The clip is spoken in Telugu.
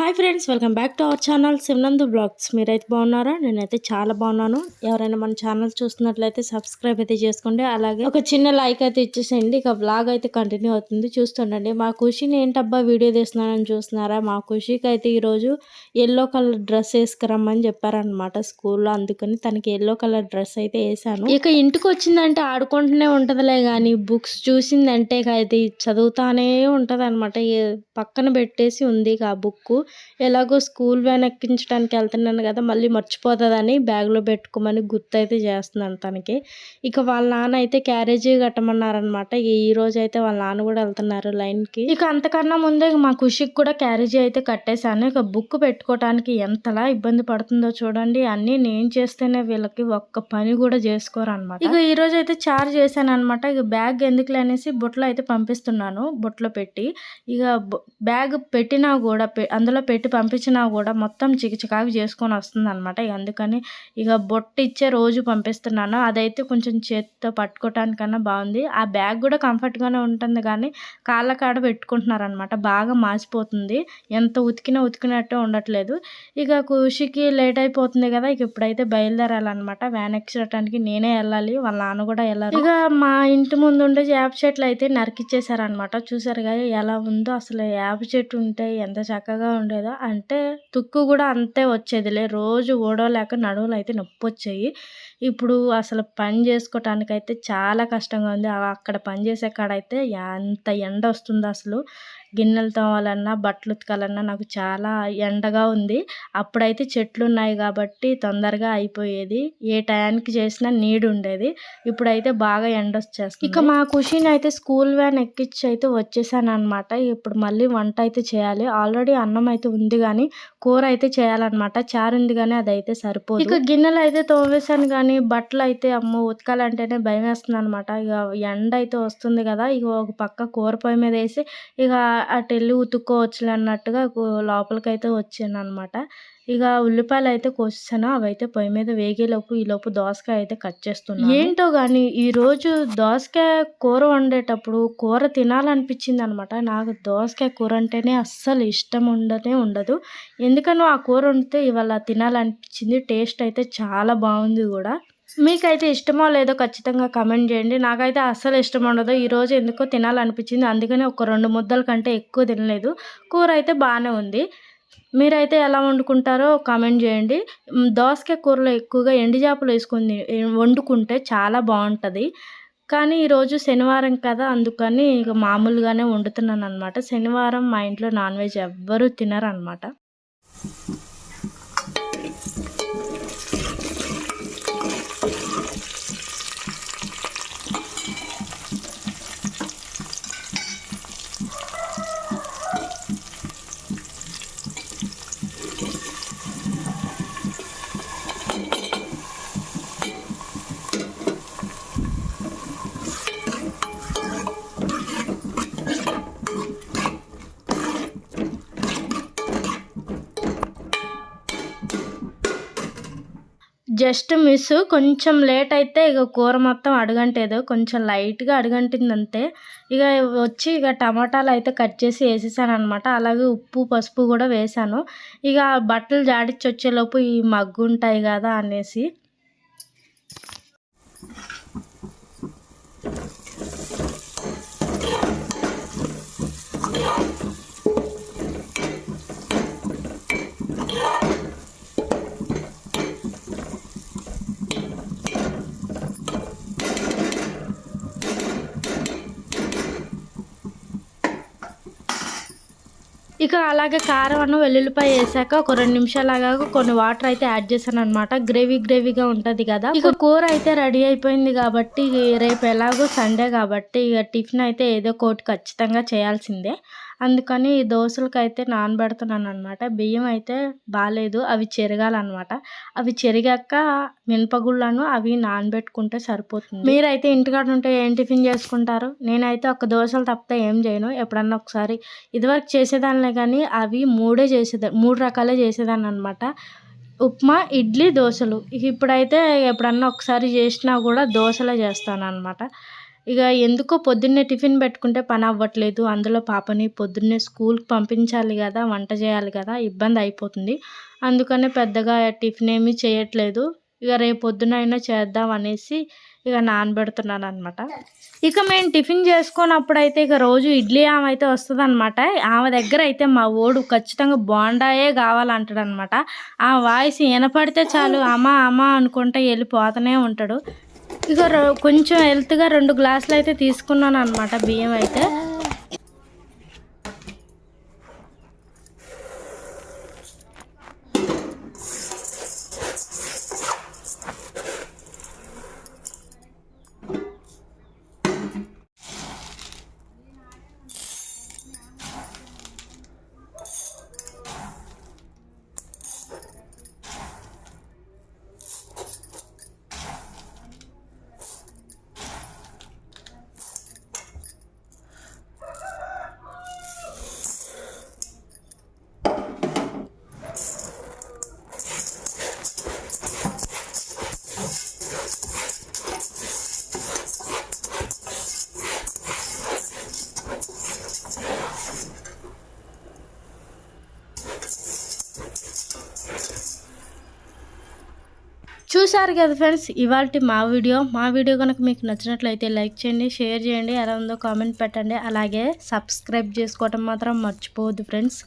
Hi friends welcome back to our channel Shivanandu blogs. మీరైతే బాగున్నారా? నేనైతే చాలా బాగున్నాను. ఎవరైనా మన ఛానల్ చూస్తున్నట్లయితే సబ్స్క్రైబ్ అయితే చేసుకోండి. అలాగే ఒక చిన్న లైక్ అయితే ఇచ్చేసేయండి. ఇక బ్లాగ్ అయితే కంటిన్యూ అవుతుంది. చూస్తుండండి. మా ఖుషిని ఏంటబ్బా వీడియో తీస్తున్నానని చూస్తున్నారా? మా ఖుషికి అయితే ఈరోజు ఎల్లో కలర్ డ్రెస్ వేసుకురమ్మని చెప్పారనమాట స్కూల్లో. అందుకని తనకి ఎల్లో కలర్ డ్రెస్ అయితే వేసాను ఇక ఇంటికి వచ్చిందంటే ఆడుకుంటూనే ఉంటదిలే కానీ బుక్స్ చూసిందంటే ఇక అయితే చదువుతానే ఉంటుంది అనమాట పక్కన పెట్టేసి ఉంది ఇక ఆ బుక్ ఎలాగో స్కూల్ వ్యాన్ ఎక్కించడానికి వెళ్తున్నాను కదా మళ్ళీ మర్చిపోతుందని బ్యాగ్లో పెట్టుకోమని గుర్తైతే చేస్తున్నాను తనకి. ఇక వాళ్ళ నాన్న అయితే క్యారేజీ కట్టమన్నారనమాట. ఈ రోజు అయితే వాళ్ళ నాన్న కూడా వెళ్తున్నారు లైన్కి. ఇక అంతకన్నా ముందే మా ఖుషికి కూడా క్యారేజీ అయితే కట్టేశాను. ఇక బుక్ పెట్టుకోవడానికి ఎంతలా ఇబ్బంది పడుతుందో చూడండి. అన్నీ నేను చేస్తేనే వీళ్ళకి ఒక్క పని కూడా చేసుకోరు అనమాట ఇక ఈ రోజు అయితే చార్జ్ చేశాను అనమాట ఇక బ్యాగ్ ఎందుకు అనేసి బుట్టలో అయితే పంపిస్తున్నాను బుట్టలో పెట్టి. ఇక బ్యాగ్ పెట్టినా కూడా అందులో పెట్టి పంపించినా కూడా మొత్తం చికచికాకు చేసుకొని వస్తుంది అనమాట ఇక అందుకని ఇక బొట్టు ఇచ్చే రోజు పంపిస్తున్నాను. అదైతే కొంచెం చేతితో పట్టుకోవటానికన్నా బాగుంది. ఆ బ్యాగ్ కూడా కంఫర్ట్గానే ఉంటుంది కానీ కాళ్ళ కాడ పెట్టుకుంటున్నారనమాట బాగా మాసిపోతుంది. ఎంత ఉతికినా ఉతికినట్టే ఉండట్లేదు. ఇక కృషికి లేట్ అయిపోతుంది కదా ఇక ఇప్పుడైతే బయలుదేరాలన్నమాట. వ్యాన్ ఎక్కించడానికి నేనే వెళ్ళాలి వాళ్ళ నాన్న కూడా వెళ్ళాలి ఇక మా ఇంటి ముందు ఉండే యాప్ చెట్లు అయితే నరికిచ్చేసారనమాట చూసారు కదా ఎలా ఉందో అసలు యాప్ చెట్టు ఉంటే ఎంత చక్కగా ఉండేదా? అంటే తుక్కు కూడా అంతే వచ్చేదిలే. రోజు ఓడవలేక నడువులు అయితే నొప్పి వచ్చాయి ఇప్పుడు అసలు పని చేసుకోవటానికి అయితే చాలా కష్టంగా ఉంది. అక్కడ పని చేసే కాడ అయితే ఎంత ఎండ వస్తుందో అసలు. గిన్నెలు తోమాలన్నా బట్టలు ఉతకాలన్నా నాకు చాలా ఎండగా ఉంది. అప్పుడైతే చెట్లు ఉన్నాయి కాబట్టి తొందరగా అయిపోయేది. ఏ టయానికి చేసినా నీడు ఉండేది. ఇప్పుడైతే బాగా ఎండ వచ్చేస్తుంది. ఇక మా ఖుషిని అయితే స్కూల్ వ్యాన్ ఎక్కించి అయితే వచ్చేసాను అనమాట ఇప్పుడు మళ్ళీ వంట అయితే చేయాలి. ఆల్రెడీ అన్నం అయితే ఉంది కానీ కూర అయితే చేయాలన్నమాట. చారు ఉంది కానీ అది అయితే సరిపోదు. ఇక గిన్నెలు అయితే తోమేశాను కానీ బట్టలు అయితే అమ్మో ఉతకాలంటేనే భయం వేస్తుంది అనమాట ఇక ఎండ అయితే వస్తుంది కదా ఇక ఒక పక్క కూర పొయ్యి మీద వేసి ఇక అటు వెళ్ళి ఉతుక్కోవచ్చులే అన్నట్టుగా లోపలికైతే వచ్చాను అనమాట ఇక ఉల్లిపాయలు అయితే కోసాను అవి అయితే పొయ్యి మీద వేగేలోపు ఈలోపు దోసకాయ అయితే కట్ చేస్తున్నాను. ఏంటో కానీ ఈరోజు దోసకాయ కూర వండేటప్పుడు కూర తినాలనిపించింది అనమాట నాకు దోసకాయ కూర అంటేనే అస్సలు ఇష్టం ఉండనే ఉండదు. ఎందుకనో ఆ కూర వండితే ఇవాళ తినాలనిపించింది టేస్ట్ అయితే చాలా బాగుంది కూడా. మీకైతే ఇష్టమో లేదో ఖచ్చితంగా కమెంట్ చేయండి. నాకైతే అస్సలు ఇష్టం ఉండదు. ఈరోజు ఎందుకో తినాలనిపించింది. అందుకనే ఒక రెండు ముద్దల కంటే ఎక్కువ తినలేదు. కూర అయితే బాగానే ఉంది. మీరైతే ఎలా వండుకుంటారో కామెంట్ చేయండి. దోసకాయ కూరలో ఎక్కువగా ఎండుచేపలు వేసుకుని వండుకుంటే చాలా బాగుంటుంది. కానీ ఈరోజు శనివారం కదా అందుకని ఇక మామూలుగానే వండుతున్నాను అనమాట శనివారం మా ఇంట్లో నాన్ వెజ్ ఎవ్వరూ తినరు జస్ట్ మిస్ కొంచెం లేట్ అయితే ఇక కూర మొత్తం అడగంటేదు కొంచెం లైట్గా అడుగంటింది అంతే ఇక వచ్చి ఇక టమాటాలు అయితే కట్ చేసి వేసేసాను అనమాట అలాగే ఉప్పు పసుపు కూడా వేసాను. ఇక బట్టలు జాడిచ్చి వచ్చేలోపు ఈ మగ్గు ఉంటాయి కదా అనేసి. ఇక అలాగే కారం అన్న వెల్లుల్లిపాయ వేసాక ఒక రెండు నిమిషాలు కొన్ని వాటర్ అయితే యాడ్ చేశాను అనమాట గ్రేవీ గ్రేవీగా ఉంటుంది కదా. ఇక కూర అయితే రెడీ అయిపోయింది కాబట్టి రేపు ఎలాగో సండే కాబట్టి ఇక టిఫిన్ అయితే ఏదో ఒకటి ఖచ్చితంగా చేయాల్సిందే. అందుకని ఈ దోశలకైతే నానబెడుతున్నాను అనమాట బియ్యం అయితే బాగాలేదు అవి చెరగాలన్నమాట. అవి చెరిగాక మినపగుళ్ళను అవి నానబెట్టుకుంటే సరిపోతుంది. మీరైతే ఇంటికాడ ఉంటే ఏం టిఫిన్ చేసుకుంటారు? నేనైతే ఒక దోశలు తప్పితే ఏం చేయను. ఎప్పుడన్నా ఒకసారి ఇదివరకు చేసేదానిలే కానీ అవి మూడే చేసేదా మూడు రకాలే చేసేదాన్ని అనమాట ఉప్మా ఇడ్లీ దోశలు ఇప్పుడైతే ఎప్పుడన్నా ఒకసారి చేసినా కూడా దోశలే చేస్తాను అనమాట ఇక ఎందుకో పొద్దున్నే టిఫిన్ పెట్టుకుంటే పని అవ్వట్లేదు. అందులో పాపని పొద్దున్నే స్కూల్కి పంపించాలి కదా వంట చేయాలి కదా ఇబ్బంది అయిపోతుంది. అందుకనే పెద్దగా టిఫిన్ ఏమీ చేయట్లేదు. ఇక రేపు పొద్దున అయినా చేద్దాం అనేసి ఇక నానబెడుతున్నాను అనమాట ఇక మేము టిఫిన్ చేసుకున్నప్పుడు అయితే ఇక రోజు ఇడ్లీ ఆమె అయితే వస్తుంది అనమాట ఆమె దగ్గర అయితే మా ఓడు ఖచ్చితంగా బోండాయే కావాలంటాడు అనమాట ఆ వాయిస్ వినపడితే చాలు అమ్మ అమ్మ అనుకుంటే వెళ్ళిపోతూనే ఉంటాడు. ఇక కొంచెం హెల్త్గా రెండు గ్లాసులు అయితే తీసుకున్నాను అనమాట బియ్యం అయితే. చూసారు కదా ఫ్రెండ్స్ ఇవాళ మా వీడియో. మా వీడియో కనుక మీకు నచ్చినట్లయితే లైక్ చేయండి షేర్ చేయండి ఎలా ఉందో కామెంట్ పెట్టండి. అలాగే సబ్స్క్రైబ్ చేసుకోవటం మాత్రం మర్చిపోవద్దు ఫ్రెండ్స్.